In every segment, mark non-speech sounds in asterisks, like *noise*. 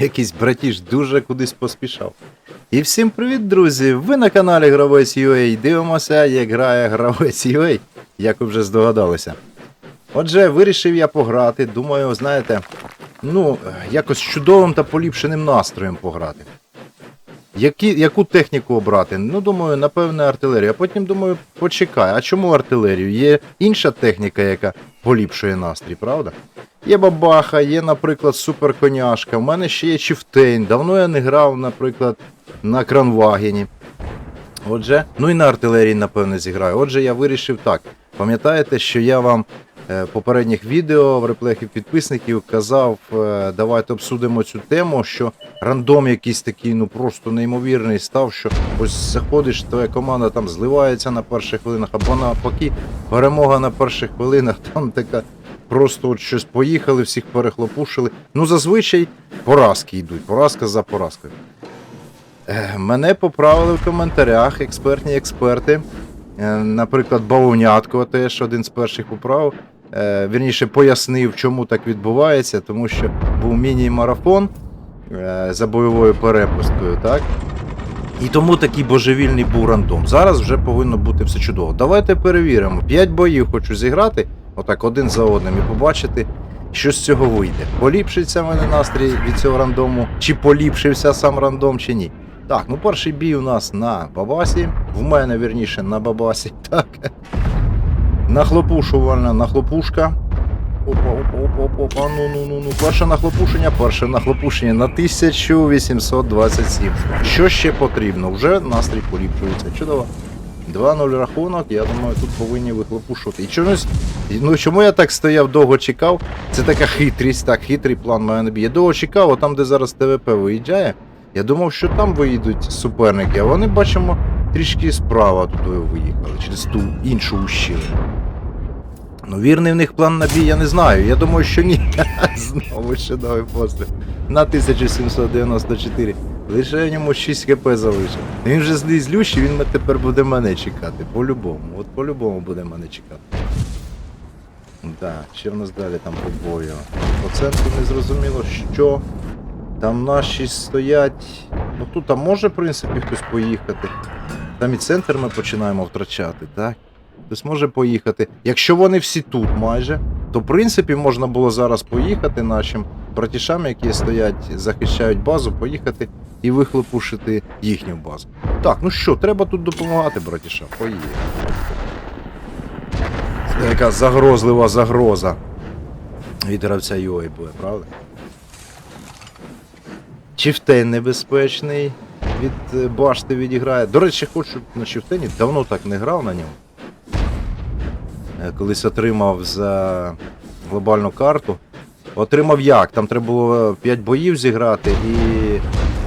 Якийсь братіш дуже кудись поспішав. І всім привіт, друзі! Ви на каналі Гравець UA. Дивимося, як грає Гравець UA, як ви вже здогадалися. Отже, вирішив я пограти. Думаю, знаєте, ну, якось чудовим та поліпшеним настроєм пограти. Які, яку техніку обрати? Ну, думаю, напевне, артилерію. А потім думаю, почекай, а чому артилерію? Є інша техніка, яка поліпшує настрій, правда? Є бабаха, є, наприклад, суперконяшка. У мене ще є Чифтейн. Давно я не грав, наприклад, на кранвагені. Отже, ну і на артилерії, напевно, зіграю. Отже, я вирішив так. Пам'ятаєте, що я вам е, в попередніх відео в реплеях підписників казав, е, давайте обсудимо цю тему, що рандом якийсь такий, ну просто неймовірний став, що ось заходиш, твоя команда там зливається на перших хвилинах, або навпаки, перемога на перших хвилинах, *laughs* там така. Просто от щось поїхали, всіх перехлопушили. Ну, зазвичай поразки йдуть, поразка за поразкою. Е, Мене поправили в коментарях експертні експерти. Е, Наприклад, Бавовнятко теж один з перших поправив. Е, Вірніше пояснив, чому так відбувається, тому що був міні-марафон за бойовою перепусткою, так? І тому такий божевільний був рандом. Зараз вже повинно бути все чудово. Давайте перевіримо. П'ять боїв хочу зіграти, отак один за одним, і побачити, що з цього вийде. Поліпшиться в мене настрій від цього рандому, чи поліпшився сам рандом, чи ні. Так, ну перший бій у нас на Бабасі. В мене, вірніше, на Бабасі. *laughs* Так. Нахлопушувальна нахлопушка. Опа, опа, опа, опа, опа. Ну, ну, ну, ну. Перше нахлопушення, перше нахлопушення на 1827. Що ще потрібно? Вже настрій поліпшується. Чудово. 2-0 рахунок, я думаю, тут повинні вихлопушувати. І чомусь, ну чому я так стояв, довго чекав? Це така хитрість, так, хитрий план мене не. Я довго чекав, а там, де зараз ТВП виїжджає, я думав, що там виїдуть суперники, а вони бачимо трішки справа туди виїхали, через ту іншу ущелину. Ну, вірний в них план на бій, я не знаю. Я думаю, що ні. *laughs* Знову чудовий постріл. На 1794. Лише в ньому 6 хп залишив. Він вже злий злющий, він тепер буде мене чекати. По-любому. От по-любому буде мене чекати. Так, що в нас далі там по бою? По центру не зрозуміло, що. Там наші стоять. Ну тут там може, в принципі, хтось поїхати. Там і центр ми починаємо втрачати, так? Хтось може поїхати. Якщо вони всі тут майже, то в принципі можна було зараз поїхати нашим братішам, які стоять, захищають базу, поїхати і вихлопушити їхню базу. Так, ну що, треба тут допомагати, братішам. Поїхали. Це яка загрозлива загроза від гравця Йої буде, правда? Чифтейн небезпечний від е, башти відіграє. До речі, хочу на Чифтені, давно так не грав на ньому. Е, Колись отримав за глобальну карту. Отримав як? Там треба було 5 боїв зіграти і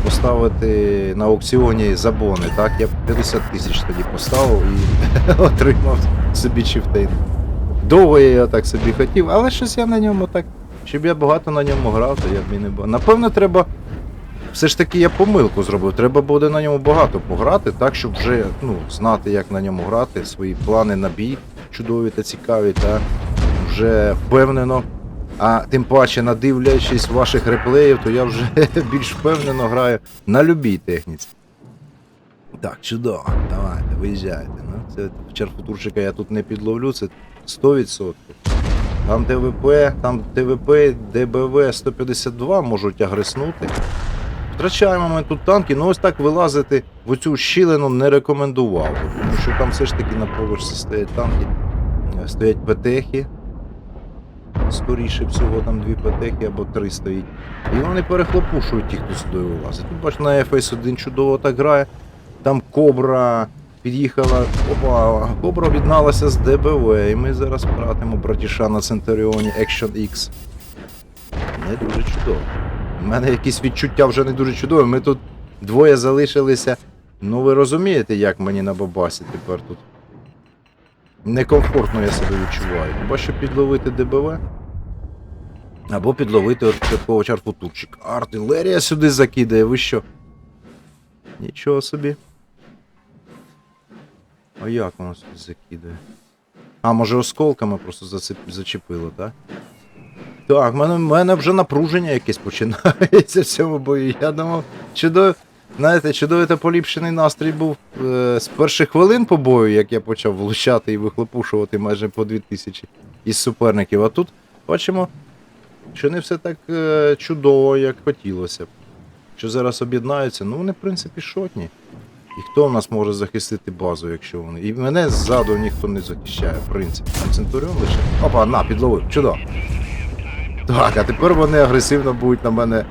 поставити на аукціоні забони. Так, я 50 тисяч тоді поставив і *laughs* отримав собі Чифтейн. Довго я так собі хотів, але щось я на ньому так. Щоб я багато на ньому грав, то я б і не б- Напевно, треба. Все ж таки я помилку зробив. Треба буде на ньому багато пограти, так, щоб вже ну, знати, як на ньому грати, свої плани на бій чудові та цікаві, та вже впевнено. А тим паче, надивлячись ваших реплеїв, то я вже *laughs* більш впевнено граю на любій техніці. Так, чудово, давайте, виїжджайте. Ну, це черфутурчика я тут не підловлю, це 100%. Там ТВП, там ТВП, ДБВ 152 можуть агреснути. Втрачаємо ми тут танки, ну ось так вилазити в оцю щілину не рекомендував. Тому що там все ж таки на поверсі стоять танки, стоять ПТХи. Скоріше всього, там дві ПТХи або три стоїть. І вони перехлопушують ті, хто сюди вилазить. Тут бач, на FS1 чудово так грає. Там Кобра під'їхала. Опа, Кобра об'єдналася з ДБВ. І ми зараз братимо братіша на Центуріоні Action X. Не дуже чудово. У мене якісь відчуття вже не дуже чудові. Ми тут двоє залишилися. Ну ви розумієте, як мені на бабасі тепер тут. Некомфортно я себе відчуваю. Хіба що підловити ДБВ? Або підловити такого чарфутурчика. Артилерія сюди закидає, ви що? Нічого собі. А як воно сюди закидає? А, може осколками просто зацеп... зачепило, так? Так, в мене, мене вже напруження якесь починається в цьому бою. Я думав, чудо, знаєте, чудовий та поліпшений настрій був е, з перших хвилин по бою, як я почав влучати і вихлопушувати майже по 2000 із суперників. А тут бачимо, що не все так е, чудово, як хотілося б. Що зараз об'єднаються, ну вони, в принципі, шотні. І хто в нас може захистити базу, якщо вони. І мене ззаду ніхто не захищає, в принципі. Там Центуріон лише. Опа, на, підловив, чудово. Так, а тепер вони агресивно будуть на мене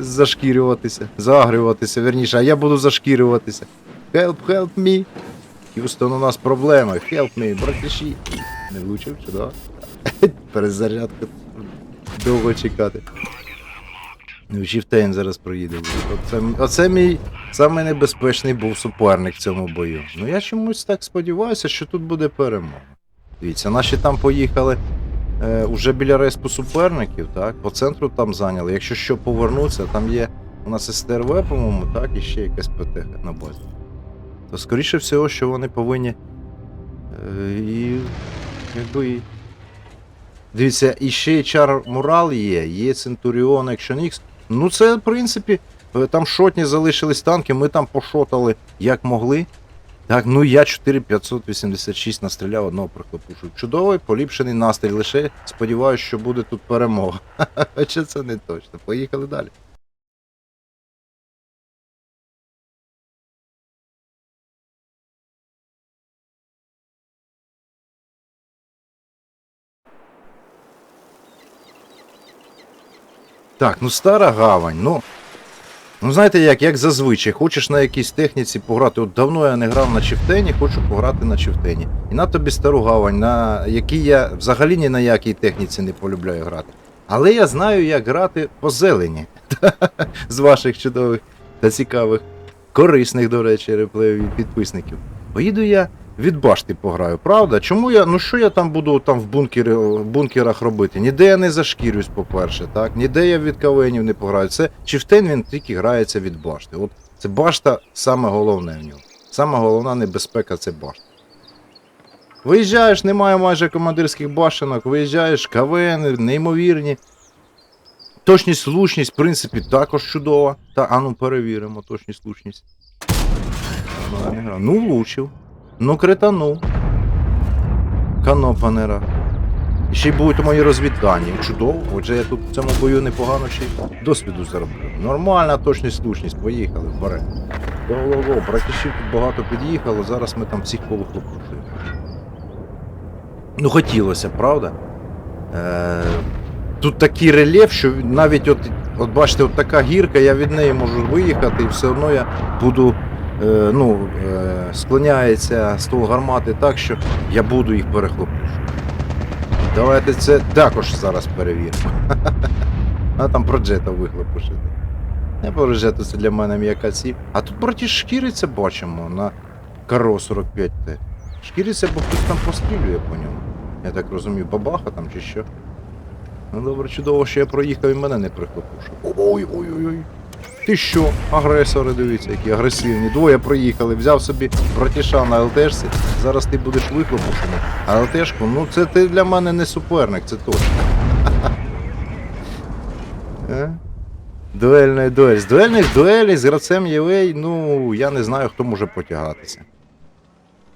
зашкірюватися, загрюватися, верніше, а я буду зашкірюватися. Help, help me. Х'юстон, у нас проблеми. Help me, братіші. Не влучив, чудово. *laughs* Перезарядка. Довго чекати. Ну, Чіфтейн зараз проїде. Оце, оце мій самий небезпечний був суперник в цьому бою. Ну я чомусь так сподіваюся, що тут буде перемога. Дивіться, наші там поїхали е, уже біля респу суперників, так? По центру там зайняли. Якщо що повернуться, там є у нас СТРВ, по-моєму, так, і ще якась ПТХ на базі. То скоріше всього, що вони повинні. Е, і. Якби. і- Дивіться, і ще Чар Мурал є, є Центуріон, Action X. Ну це, в принципі, е, там шотні залишились танки, ми там пошотали як могли. Так, ну я 4586 настріляв одного прихлопушу. Чудовий, поліпшений настрій. Лише сподіваюся, що буде тут перемога. *laughs* Хоча це не точно. Поїхали далі. Так, ну стара гавань, ну. Ну, знаєте як, як зазвичай, хочеш на якійсь техніці пограти. От давно я не грав на чифтені, хочу пограти на чифтені. І на тобі стару гавань, на якій я взагалі ні на якій техніці не полюбляю грати. Але я знаю, як грати по зелені *laughs* з ваших чудових та цікавих, корисних, до речі, реплеїв підписників. Поїду я від башти пограю, правда? Чому я. Ну що я там буду там в бункері, в бункерах робити? Ніде я не зашкірюсь, по-перше, так? Ніде я від кавенів не пограю. Це Чифтен він тільки грається від башти. От це башта саме головне в нього. Саме головна небезпека це башта. Виїжджаєш, немає майже командирських башенок, виїжджаєш, КВН, неймовірні. Точність, влучність, в принципі, також чудова. Та, а ну перевіримо точність, влучність. Я. Ну, влучив. Ну, кританув. Канопанера. Ще й будуть мої розвіддані. Чудово. Отже, я тут в цьому бою непогано ще й досвіду зароблю. Нормальна точність, слушність. Поїхали, вперед. Го-го-го, братішів тут багато під'їхало, зараз ми там всіх повихлопушуємо. Ну, хотілося, правда? Е, тут такий рельєф, що навіть от, от бачите, от така гірка, я від неї можу виїхати, і все одно я буду ну, е, склоняється ствол гармати так, що я буду їх перехлопушувати. Давайте це також зараз перевіримо. *laughs* А там про джета вихлопушити. Не про це для мене м'яка ціль. А тут браті шкіриться бачимо на Каро 45Т. Шкіриться, бо хтось там пострілює по ньому. Я так розумію, бабаха там чи що. Ну добре, чудово, що я проїхав і мене не прихлопушив. Ой-ой-ой. Ти що? Агресори, дивіться, які агресивні. Двоє проїхали, взяв собі братіша на ЛТшці. Зараз ти будеш вихлопушений. А ЛТшку, ну це ти для мене не суперник, це точно. *laughs* Е? Дуельна дуель. З дуельних дуелей з гравцем Євей, ну, я не знаю, хто може потягатися.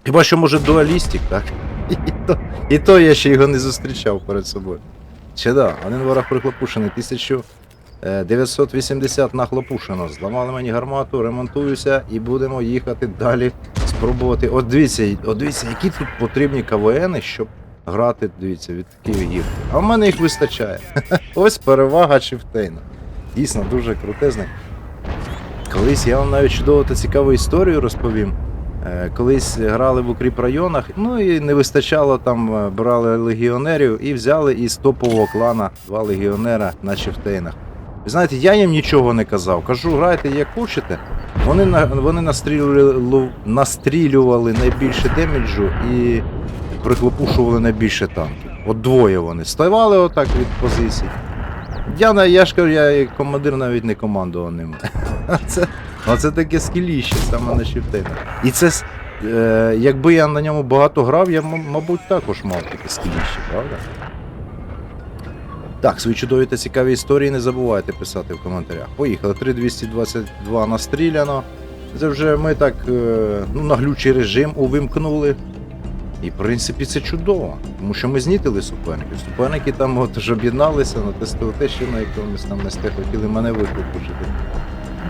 Хіба що може дуалістик, так? *laughs* І то, і то я ще його не зустрічав перед собою. Чи да, один ворог прихлопушений, 1980 нахлопушено. Зламали мені гармату, ремонтуюся і будемо їхати далі. Спробувати. От дивіться, от дивіться, які тут потрібні КВНи, щоб грати, дивіться, від таких гір. А в мене їх вистачає. *laughs* Ось перевага Чифтейна. Дійсно, дуже крутезний. Колись я вам навіть чудову та цікаву історію розповім. Е, Колись грали в укріп районах, ну і не вистачало там, е, брали легіонерів і взяли із топового клана два легіонера на Чифтейнах. Ви знаєте, я їм нічого не казав. Кажу, грайте як хочете. Вони, вони настрілювали, настрілювали найбільше деміджу і прихлопушували найбільше танків. От двоє вони ставали отак від позицій. Я, я ж кажу, я командир навіть не командував ними. *laughs* Це, оце таке скіліще саме на Чифтейнах. І це, е, якби я на ньому багато грав, я, мабуть, також мав таке скіліще, правда? Так, свої чудові та цікаві історії не забувайте писати в коментарях. Поїхали. 3222 настріляно. Це вже ми так е, ну, глючий режим увімкнули. І в принципі це чудово, тому що ми знітили суперників. Суперники там от ж об'єдналися на тестову на якомусь там несте хотіли мене викупити.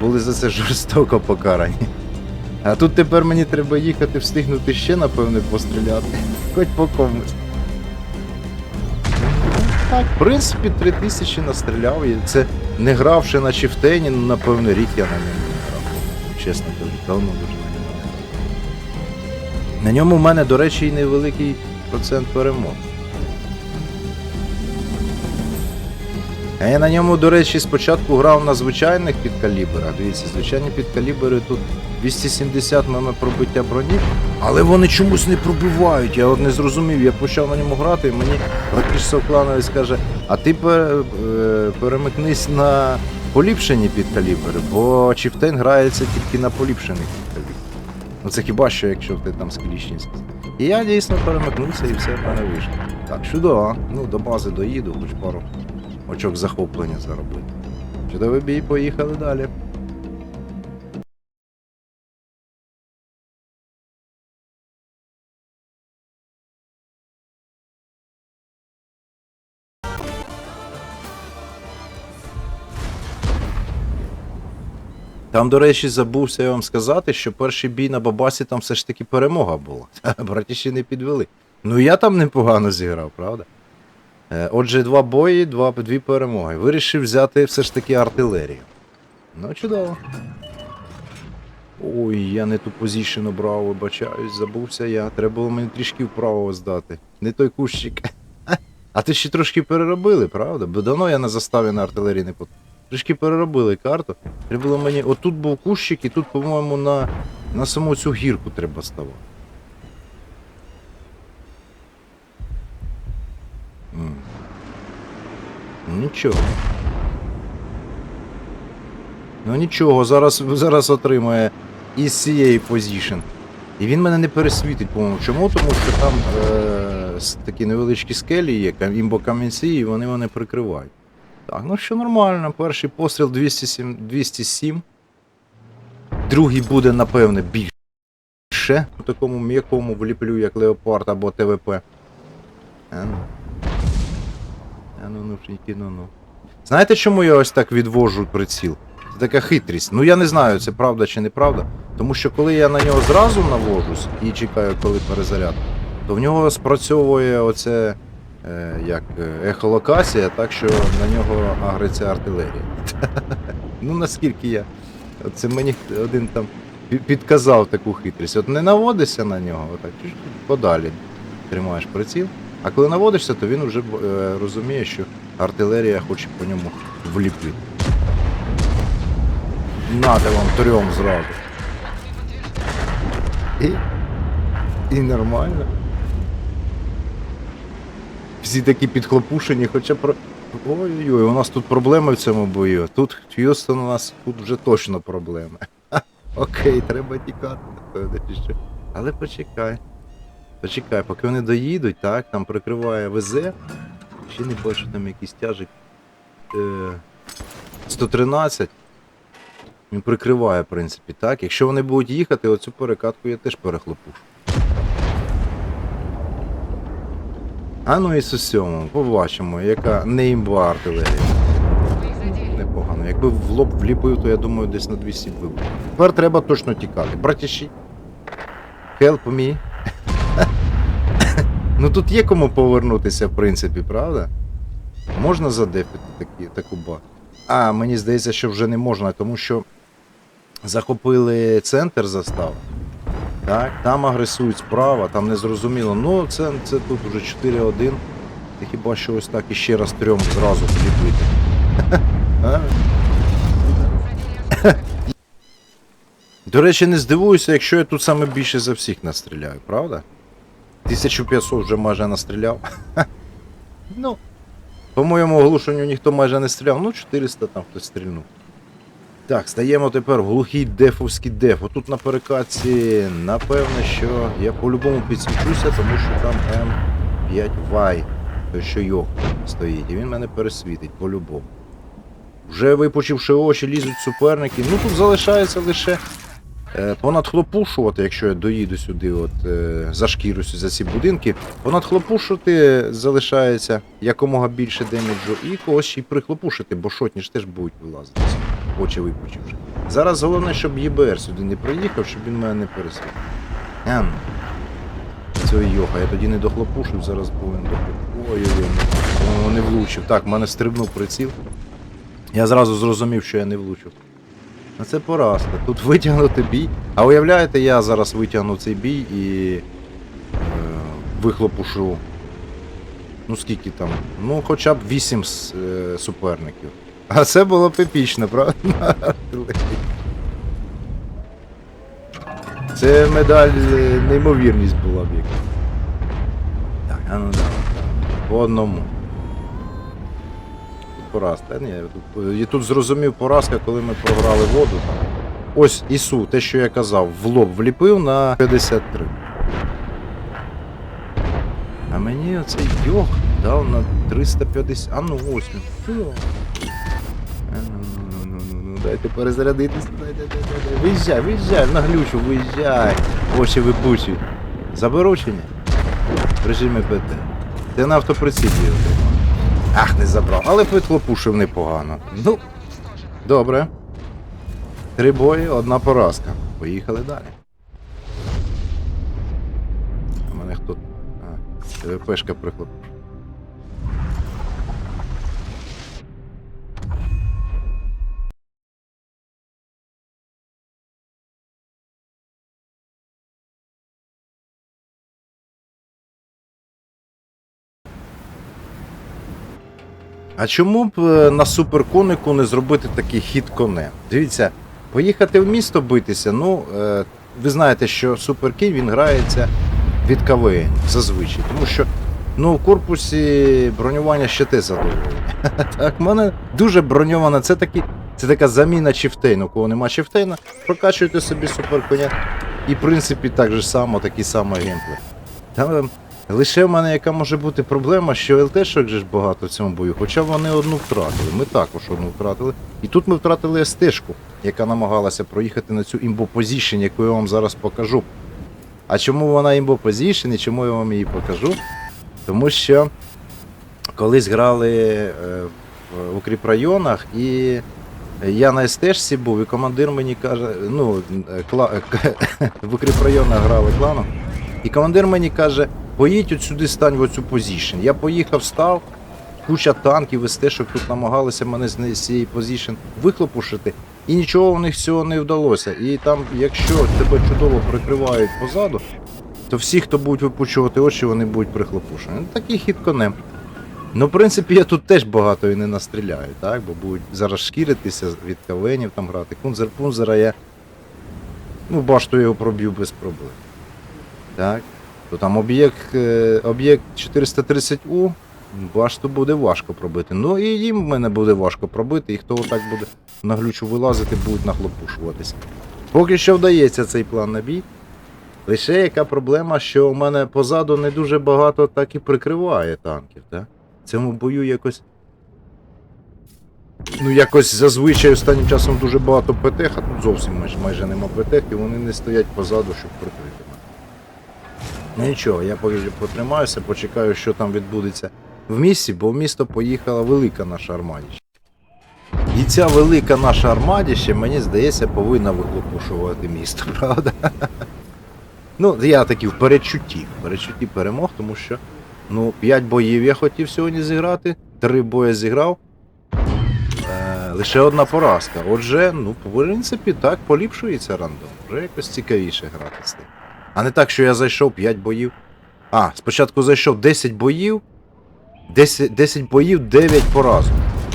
Були за це жорстоко покарані. А тут тепер мені треба їхати, встигнути ще, напевне, постріляти. Хоч по комусь. Так, в принципі, 3000 настріляв. І це не гравши на Чифтені, ну, напевно, рік я на ньому не грав. Чесно кажу, давно дуже на ньому. На ньому в мене, до речі, і невеликий процент перемог. А я на ньому, до речі, спочатку грав на звичайних підкаліберах. Дивіться, звичайні підкалібери тут 270 мм пробиття броні, але вони чомусь не пробивають. Я от не зрозумів. Я почав на ньому грати, і мені братіш Совклановець каже, а ти е, перемикнись на поліпшені підкалібери, бо Чіфтейн грається тільки на поліпшених підкаліберах. Ну це хіба що, якщо ти там скліщенський. І я дійсно перемикнувся і все в мене вийшло. Так, чудово. Ну, до бази доїду, хоч пару очок захоплення заробити. Чудовий бій, поїхали далі. Там, до речі, забувся я вам сказати, що перший бій на Бабасі там все ж таки перемога була. *laughs* Братіші не підвели. Ну я там непогано зіграв, правда? Е, Отже, два бої, два, дві перемоги. Вирішив взяти все ж таки артилерію. Ну, чудово. Ой, я не ту позицію брав, вибачаюсь, забувся я. Треба було мені трішки вправо здати. Не той кущик. *laughs* А ти ще трошки переробили, правда? Бо давно я на заставі на артилерії не пот. Трішки переробили карту. Треба було мені. Отут був кущик, і тут, по-моєму, на, на саму цю гірку треба ставати. Нічого. Ну нічого, зараз, зараз отримає із цієї позішн. І він мене не пересвітить, по-моєму. Чому? Тому що там е, такі невеличкі скелі є, кам- імбо-камінці, і вони мене прикривають. Так, ну що нормально, перший постріл 207, 207. Другий буде, напевне, більше. У такому м'якому вліплю, як Леопард або ТВП. А ну. Ну ну ну ну. Знаєте, чому я ось так відвожу приціл? Це така хитрість. Ну я не знаю, це правда чи неправда. Тому що коли я на нього зразу навожусь і чекаю, коли перезаряд, то в нього спрацьовує оце е, як е, ехолокація, так що на нього агриться артилерія. *laughs* ну наскільки я. Це мені один там підказав таку хитрість. От не наводишся на нього, отак подалі тримаєш приціл. А коли наводишся, то він вже е, розуміє, що артилерія хоче по ньому вліпити. Нате вам трьом зразу. І, і нормально. Всі такі підхлопушені, хоча про. Ой-ой-ой, у нас тут проблеми в цьому бою. Тут Х'юстон у нас тут вже точно проблеми. *laughs* Окей, треба тікати, напевно, що. Але почекай. Почекай, поки вони доїдуть, так, там прикриває ВЗ. Ще не бачу там якийсь тяжик. Е, 113. Він прикриває, в принципі, так. Якщо вони будуть їхати, оцю перекатку я теж перехлопушу. А ну і з усьому, побачимо, яка не артилерія. Непогано. Якби в лоб вліпив, то я думаю, десь на 200 вибув. Тепер треба точно тікати. Братіші. Help me. *coughs* ну тут є кому повернутися, в принципі, правда? Можна задефити такі, таку ба. А, мені здається, що вже не можна, тому що захопили центр застав. Так, там агресують справа, там не зрозуміло. Ну, це, це тут уже 4-1. Ти хіба що ось так іще раз трьом зразу. *laughs* А? *coughs* До речі, не здивуюся, якщо я тут саме більше за всіх настріляю, правда? 1500 вже майже настріляв. *laughs* ну, по моєму оглушенню ніхто майже не стріляв, ну 400 там хтось стрільнув. Так, стаємо тепер в глухий дефовський деф. Отут на перекатці, напевно, що я по-любому підсвічуся, тому що там М5Y. То що йох. стоїть, і він мене пересвітить по-любому. Вже випучивши очі, лізуть суперники. Ну тут залишається лише понадхлопушувати, якщо я доїду сюди, от е, зашкірюся за ці будинки. Понадхлопушити залишається якомога більше деміджу і когось ще й прихлопушити, бо шотні ж теж будуть вилазити. Очі випучивши. Зараз головне, щоб ЄБР сюди не приїхав, щоб він мене не пересвітив. Ем. Цього йоха, я тоді не дохлопушив, зараз повинен дохлопушити. Ой-ой-ой, не влучив. Так, в мене стрибнув приціл. Я зразу зрозумів, що я не влучив. А це поразка. Тут витягнути бій. А уявляєте, я зараз витягну цей бій і е, вихлопушу. Ну скільки там? Ну, хоча б 8 с- е, суперників. А це було б епічно, правда? Це медаль е, неймовірність була б яка. Так, а ну давай. По одному. Тут поразка. Ні, я тут, зрозумів поразка, коли ми програли воду. Ось Ісу, те, що я казав, в лоб вліпив на 53. А мені оцей йог дав на 350. А ну ось. Ну, ну, ну, ну, ну, дайте дайте. Виїжджай, виїжджай, наглючу, виїжджай. Очі випучують. Заберу чи ні? В режимі ПТ. Ти на автоприцілі. Ах, не забрав. Але підхлопушив непогано. Ну, добре. Три бої, одна поразка. Поїхали далі. У мене хто. А, ТВПшка прихлопушив. А чому б е, на суперконику не зробити такий хід конем? Дивіться, поїхати в місто битися, ну, е, ви знаєте, що суперкінь він грається від КВН зазвичай. Тому що ну, в корпусі бронювання ще те задоволення. *laughs* Так, в мене дуже броньована, це такі. Це така заміна чифтейну. У кого нема чифтейна, прокачуєте собі суперконя. І в принципі так же само, такий самий геймплей. Там Лише в мене яка може бути проблема, що ЛТшок же ж багато в цьому бою, хоча вони одну втратили. Ми також одну втратили. І тут ми втратили СТшку, яка намагалася проїхати на цю імбопозішн, яку я вам зараз покажу. А чому вона імбопозішн і чому я вам її покажу? Тому що колись грали е, в укріпрайонах і. Я на СТшці був, і командир мені каже, ну, е, кла... *laughs* в укріпрайонах грали кланом, і командир мені каже, поїдь от сюди, стань в оцю позішн. Я поїхав, став, куча танків, СТшок тут намагалися мене з цієї позішн вихлопушити, і нічого у них цього не вдалося. І там, якщо тебе чудово прикривають позаду, то всі, хто будуть випучувати очі, вони будуть прихлопушені. Ну, такий хід конем. Ну, в принципі, я тут теж багато і не настріляю, так? Бо будуть зараз шкіритися від кавенів там грати. Кунзер пунзера я. Ну, башту його проб'ю без проблем. Так. То там об'єкт е, об'єкт 430У, башту буде важко пробити. Ну і їм мене буде важко пробити, і хто отак буде на глючу вилазити, будуть нахлопушуватися. Поки що вдається цей план на бій. Лише яка проблема, що у мене позаду не дуже багато так і прикриває танків, так? В цьому бою якось. Ну, якось зазвичай останнім часом дуже багато ПТ, а тут зовсім майже, майже нема ПТ, і вони не стоять позаду, щоб прикрити нічого, я потримаюся, почекаю, що там відбудеться в місті, бо в місто поїхала велика наша армадіще. І ця велика наша армадіще, мені здається, повинна вихлопушувати місто, *laughs* правда? Ну, я такий в передчутті, в передчутті перемог, тому що ну, 5 боїв я хотів сьогодні зіграти, 3 бої зіграв. Е, лише одна поразка. Отже, ну, в принципі, так поліпшується рандом. Вже якось цікавіше грати з тим. А не так, що я зайшов 5 боїв. А, спочатку зайшов 10 боїв. 10, 10 боїв, 9 поразок.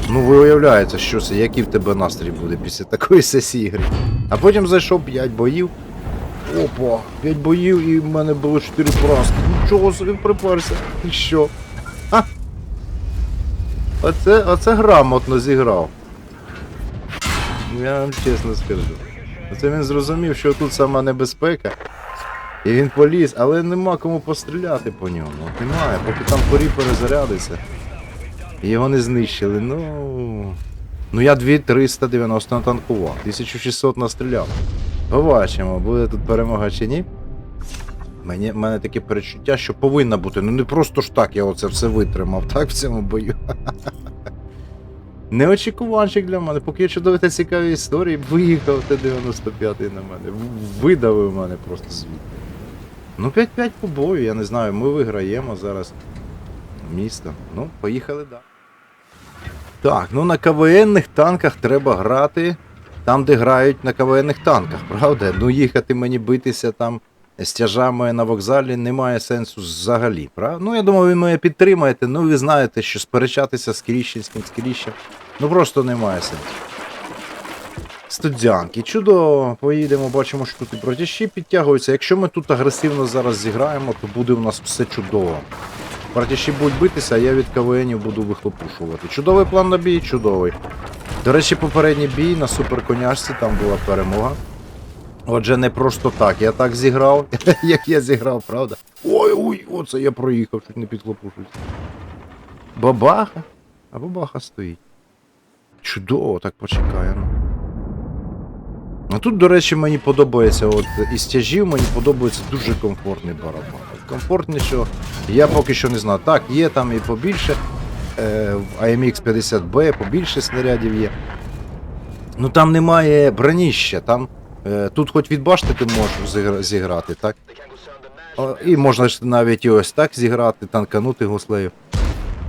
Ну, ви уявляєте, що це, який в тебе настрій буде після такої сесії гри. А потім зайшов 5 боїв. Опа, 5 боїв і в мене було 4 поразки. Нічого собі приперся. І що? Ха! Оце, оце грамотно зіграв. Я вам чесно скажу. Оце він зрозумів, що тут сама небезпека. І він поліз, але нема кому постріляти по ньому. Немає, поки там порі перезарядиться. І його не знищили. Ну. Ну я 2390 натанкував, 1600 настріляв. Побачимо, буде тут перемога чи ні. Мені, в мене таке перечуття, що повинна бути. Ну не просто ж так я оце все витримав, так, в цьому бою. *laughs* Неочікуванчик для мене, поки я чудові та цікаві історії, виїхав Т-95 на мене. Видавив мене просто звідти. Ну, 5-5 по бою, я не знаю, ми виграємо зараз місто. Ну, поїхали далі. Так, ну на КВНних танках треба грати там, де грають на КВНних танках, правда? Ну їхати мені битися там з тяжами на вокзалі немає сенсу взагалі, правда? Ну я думаю, ви мене підтримаєте. Ну ви знаєте, що сперечатися з Кріщенським, з Кріщем, ну просто немає сенсу. Студянки, чудово, поїдемо, бачимо, що тут і братящі підтягуються. Якщо ми тут агресивно зараз зіграємо, то буде у нас все чудово. Братящі будуть битися, а я від КВНів буду вихлопушувати. Чудовий план на бій, чудовий. До речі, попередній бій на суперконяшці, там була перемога. Отже, не просто так. Я так зіграв, *laughs* як я зіграв, правда? Ой, ой, оце я проїхав, чуть не підхлопушуюсь. Бабаха. А бабаха стоїть. Чудово, так почекає. А тут, до речі, мені подобається, от із тяжів мені подобається дуже комфортний барабан. Комфортнішого я поки що не знаю. Так, є там і побільше. Е, в AMX 50B побільше снарядів є. Ну там немає броніща, там е, тут хоч від башти ти можеш зіграти, так? О, і можна ж навіть ось так зіграти, танканути гуслею.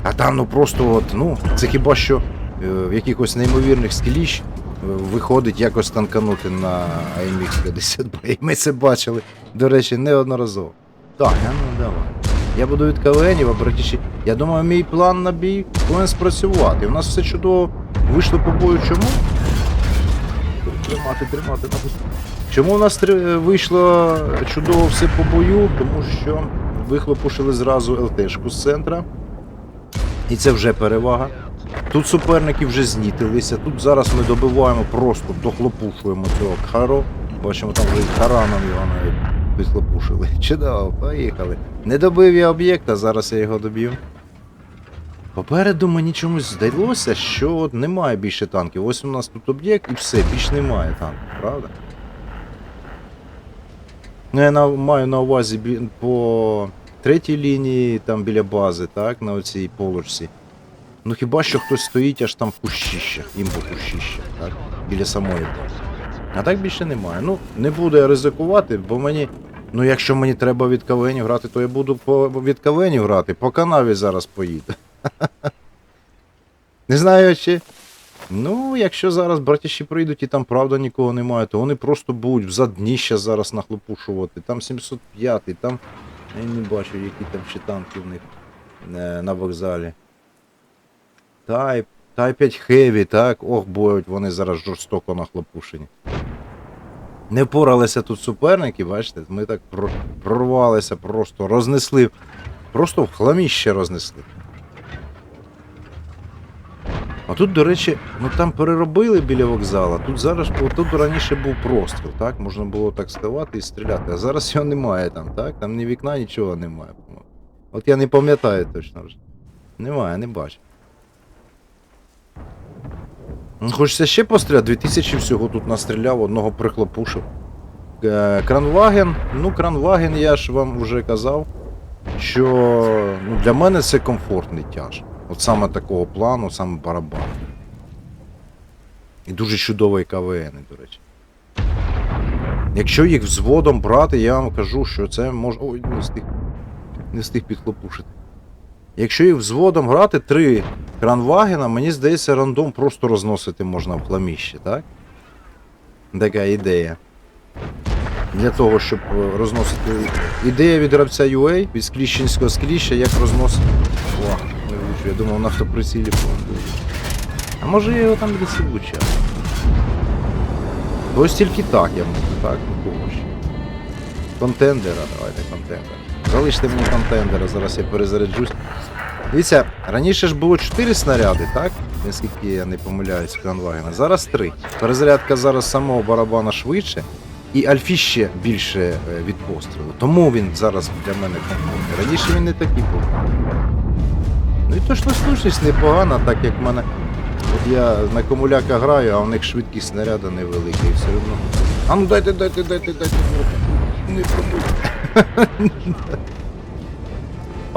А там ну просто от, ну, це хіба що е, в якихось неймовірних скіліщ виходить якось танканути на AMX 50B. І ми це бачили, до речі, неодноразово. Так, а ну давай. Я буду від КВНів, а братіші. Я думаю, мій план на бій повинен спрацювати. У нас все чудово вийшло по бою. Чому? Тримати, тримати на Чому у нас три- вийшло чудово все по бою? Тому що вихлопушили зразу ЛТшку з центра. І це вже перевага. Тут суперники вже знітилися. Тут зараз ми добиваємо, просто дохлопушуємо цього Кхаро. Бачимо, там вже тараном його навіть підхлопушили. *laughs* Чудово, поїхали. Не добив я об'єкта, зараз я його доб'ю. Попереду мені чомусь здалося, що немає більше танків. Ось у нас тут об'єкт і все, більш немає танків, правда? Ну, я маю на увазі по третій лінії, там біля бази, так, на оцій полочці. Ну хіба що хтось стоїть аж там в кущищах, імбо кущищах, так? Біля самої. А так більше немає. Ну, не буду я ризикувати, бо мені. Ну, якщо мені треба від кавенів грати, то я буду по, від кавенів грати, по канаві зараз поїду. *laughs* Не знаю, чи. Ну, якщо зараз братіші прийдуть і там правда нікого немає, то вони просто будуть в задніща зараз нахлопушувати. Там 705, там. Я не бачу, які там ще танки в них е, на вокзалі. Type, Type 5 Heavy, так, ох, будуть вони зараз жорстоко нахлопушені. Не впоралися тут суперники, бачите, ми так прорвалися, просто рознесли. Просто в хламіще рознесли. А тут, до речі, ну там переробили біля вокзала. Тут зараз тут раніше був простріл, так? Можна було так ставати і стріляти. А зараз його немає там, так? Там ні вікна, нічого немає. От я не пам'ятаю точно вже. Немає, не бачу. Хочеться ще постріляти, 2000 всього тут настріляв, одного прихлопушив. Е, Кранваген, ну Кранваген, я ж вам вже казав, що ну, для мене це комфортний тяж. От саме такого плану, саме барабан. І дуже чудовий КВН, до речі. Якщо їх взводом брати, я вам кажу, що це може. Ой, не встиг. Не встиг підхлопушити. Якщо їх взводом грати, три кранвагена, мені здається, рандом просто розносити можна в хламіще, так? Така ідея. Для того, щоб е, розносити. Ідея від гравця UA, від скліщенського скліща, як розносити. О, не влучу, я думав, на автоприцілі. А може я його там десь і. Ось тільки так я можу, так? Ну кого. Контендера, давайте контендер. Залиште мені контендера, зараз я перезаряджусь. Дивіться, раніше ж було 4 снаряди, так? Наскільки я не помиляюсь, Кранвагена. Зараз 3. Перезарядка зараз самого барабана швидше. І Альфі ще більше е, від пострілу. Тому він зараз для мене комфортний. Раніше він не такий був. Ну і точно слушність непогана, так як в мене. От я на комуляка граю, а в них швидкість снаряду невелика і все одно. А ну дайте, дайте, дайте, дайте. Не пробуй. *laughs*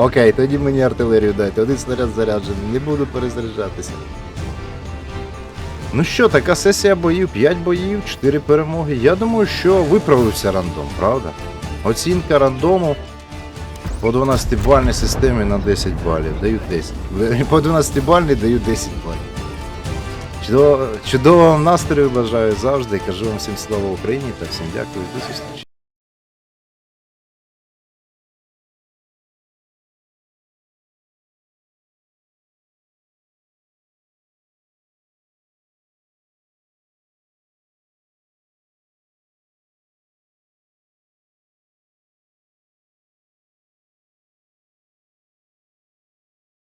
Окей, тоді мені артилерію дайте. Один снаряд заряджений, не буду перезаряджатися. Ну що, така сесія боїв, 5 боїв, 4 перемоги. Я думаю, що виправився рандом, правда? Оцінка рандому по 12-бальній системі на 10 балів. Даю 10. По 12-бальній даю 10 балів. Чудово, чудового вам настрою бажаю завжди. Кажу вам всім слава Україні та всім дякую. До зустрічі.